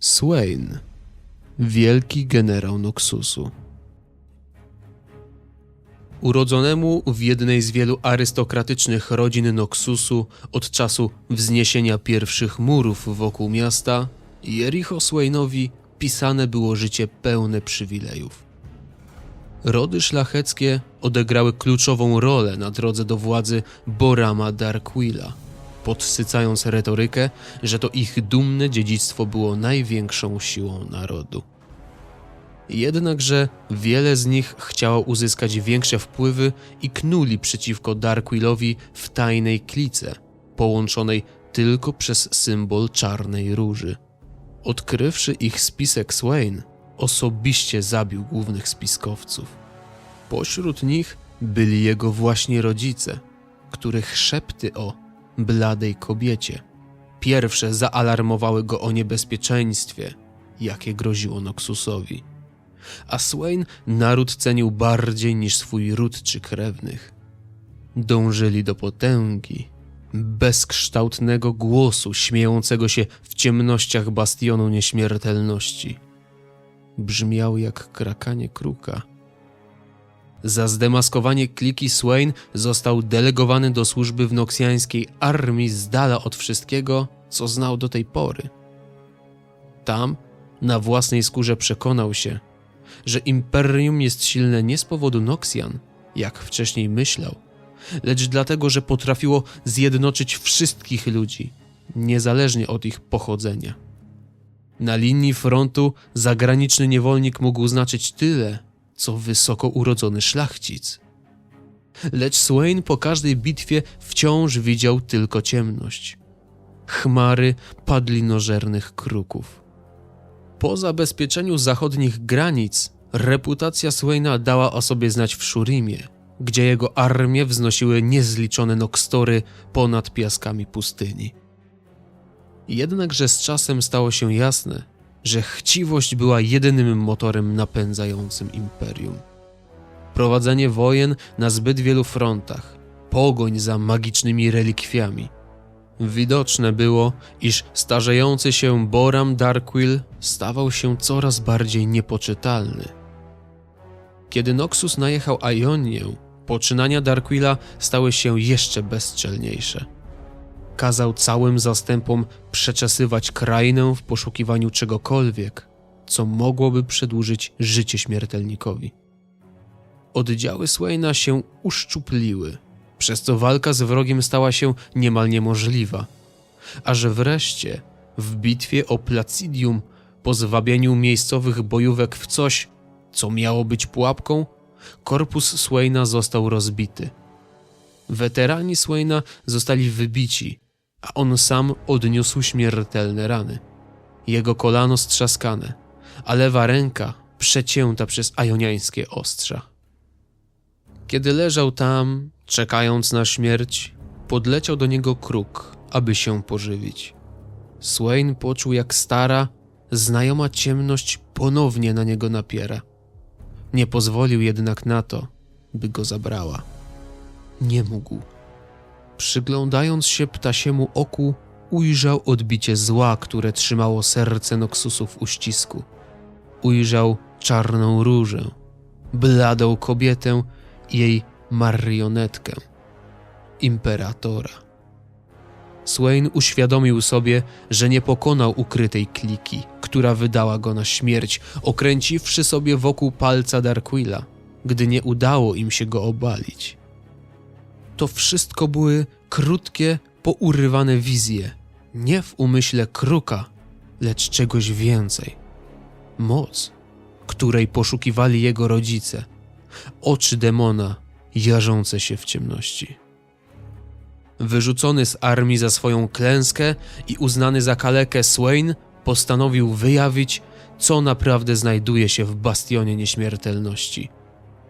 Swain, wielki generał Noxusu. Urodzonemu w jednej z wielu arystokratycznych rodzin Noxusu od czasu wzniesienia pierwszych murów wokół miasta, Jericho Swainowi pisane było życie pełne przywilejów. Rody szlacheckie odegrały kluczową rolę na drodze do władzy Borama Darkwilla, podsycając retorykę, że to ich dumne dziedzictwo było największą siłą narodu. Jednakże wiele z nich chciało uzyskać większe wpływy i knuli przeciwko Darkwillowi w tajnej klice, połączonej tylko przez symbol czarnej róży. Odkrywszy ich spisek Swain, osobiście zabił głównych spiskowców. Pośród nich byli jego właśnie rodzice, których szepty o bladej kobiecie pierwsze zaalarmowały go o niebezpieczeństwie, jakie groziło Noxusowi. A Swain naród cenił bardziej niż swój ród czy krewnych. Dążyli do potęgi, bezkształtnego głosu śmiejącego się w ciemnościach bastionu nieśmiertelności. Brzmiał jak krakanie kruka. Za zdemaskowanie kliki Swain został delegowany do służby w noksjańskiej armii z dala od wszystkiego, co znał do tej pory. Tam na własnej skórze przekonał się, że imperium jest silne nie z powodu Noksjan, jak wcześniej myślał, lecz dlatego, że potrafiło zjednoczyć wszystkich ludzi, niezależnie od ich pochodzenia. Na linii frontu zagraniczny niewolnik mógł znaczyć tyle, co wysoko urodzony szlachcic. Lecz Swain po każdej bitwie wciąż widział tylko ciemność. Chmary padlinożernych kruków. Po zabezpieczeniu zachodnich granic, reputacja Swaina dała o sobie znać w Szurimie, gdzie jego armie wznosiły niezliczone nokstory ponad piaskami pustyni. Jednakże z czasem stało się jasne, że chciwość była jedynym motorem napędzającym imperium. Prowadzenie wojen na zbyt wielu frontach, pogoń za magicznymi relikwiami. Widoczne było, iż starzejący się Boram Darkwill stawał się coraz bardziej niepoczytalny. Kiedy Noxus najechał Ionię, poczynania Darkwilla stały się jeszcze bezczelniejsze kazał całym zastępom przeczesywać krainę w poszukiwaniu czegokolwiek, co mogłoby przedłużyć życie śmiertelnikowi. Oddziały Swaina się uszczupliły, przez co walka z wrogiem stała się niemal niemożliwa, a że wreszcie w bitwie o Placidium po zwabieniu miejscowych bojówek w coś, co miało być pułapką, korpus Swaina został rozbity. Weterani Swaina zostali wybici, a on sam odniósł śmiertelne rany. Jego kolano strzaskane, a lewa ręka przecięta przez ajoniańskie ostrza. Kiedy leżał tam, czekając na śmierć, podleciał do niego kruk, aby się pożywić. Swain poczuł, jak stara, znajoma ciemność ponownie na niego napiera. Nie pozwolił jednak na to, by go zabrała. Nie mógł. Przyglądając się ptasiemu oku, ujrzał odbicie zła, które trzymało serce Noxusu w uścisku. Ujrzał czarną różę, bladą kobietę i jej marionetkę, imperatora. Swain uświadomił sobie, że nie pokonał ukrytej kliki, która wydała go na śmierć, okręciwszy sobie wokół palca Darquilla, gdy nie udało im się go obalić to wszystko były krótkie, pourywane wizje. Nie w umyśle kruka, lecz czegoś więcej. Moc, której poszukiwali jego rodzice. Oczy demona, jarzące się w ciemności. Wyrzucony z armii za swoją klęskę i uznany za kalekę Swain postanowił wyjawić, co naprawdę znajduje się w bastionie nieśmiertelności –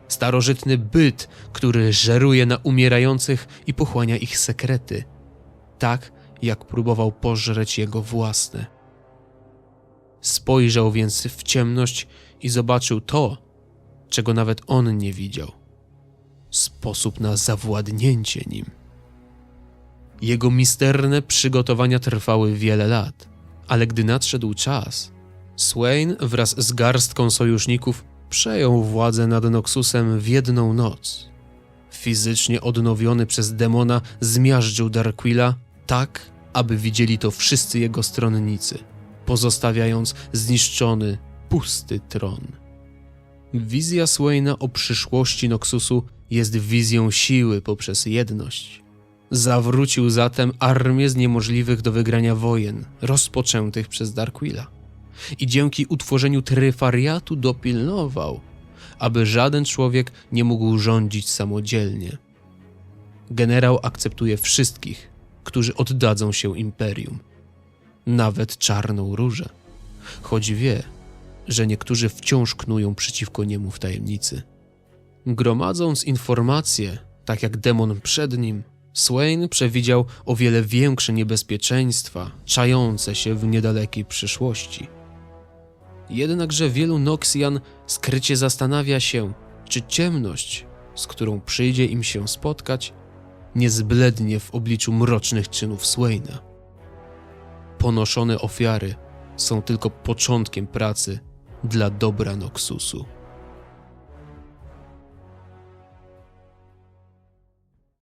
starożytny byt, który żeruje na umierających i pochłania ich sekrety, tak jak próbował pożreć jego własne. Spojrzał więc w ciemność i zobaczył to, czego nawet on nie widział sposób na zawładnięcie nim. Jego misterne przygotowania trwały wiele lat, ale gdy nadszedł czas, Swain wraz z garstką sojuszników przejął władzę nad Noxusem w jedną noc. Fizycznie odnowiony przez demona zmiażdżył Darquilla tak, aby widzieli to wszyscy jego stronnicy, pozostawiając zniszczony, pusty tron. Wizja Swaina o przyszłości Noxusu jest wizją siły poprzez jedność. Zawrócił zatem armię z niemożliwych do wygrania wojen rozpoczętych przez Darquilla i dzięki utworzeniu tryfariatu dopilnował, aby żaden człowiek nie mógł rządzić samodzielnie. Generał akceptuje wszystkich, którzy oddadzą się imperium, nawet czarną różę, choć wie, że niektórzy wciąż knują przeciwko niemu w tajemnicy. Gromadząc informacje, tak jak demon przed nim, Swain przewidział o wiele większe niebezpieczeństwa czające się w niedalekiej przyszłości. Jednakże wielu Noxian skrycie zastanawia się, czy ciemność, z którą przyjdzie im się spotkać, nie zblednie w obliczu mrocznych czynów Swaina. Ponoszone ofiary są tylko początkiem pracy dla dobra Noxusu.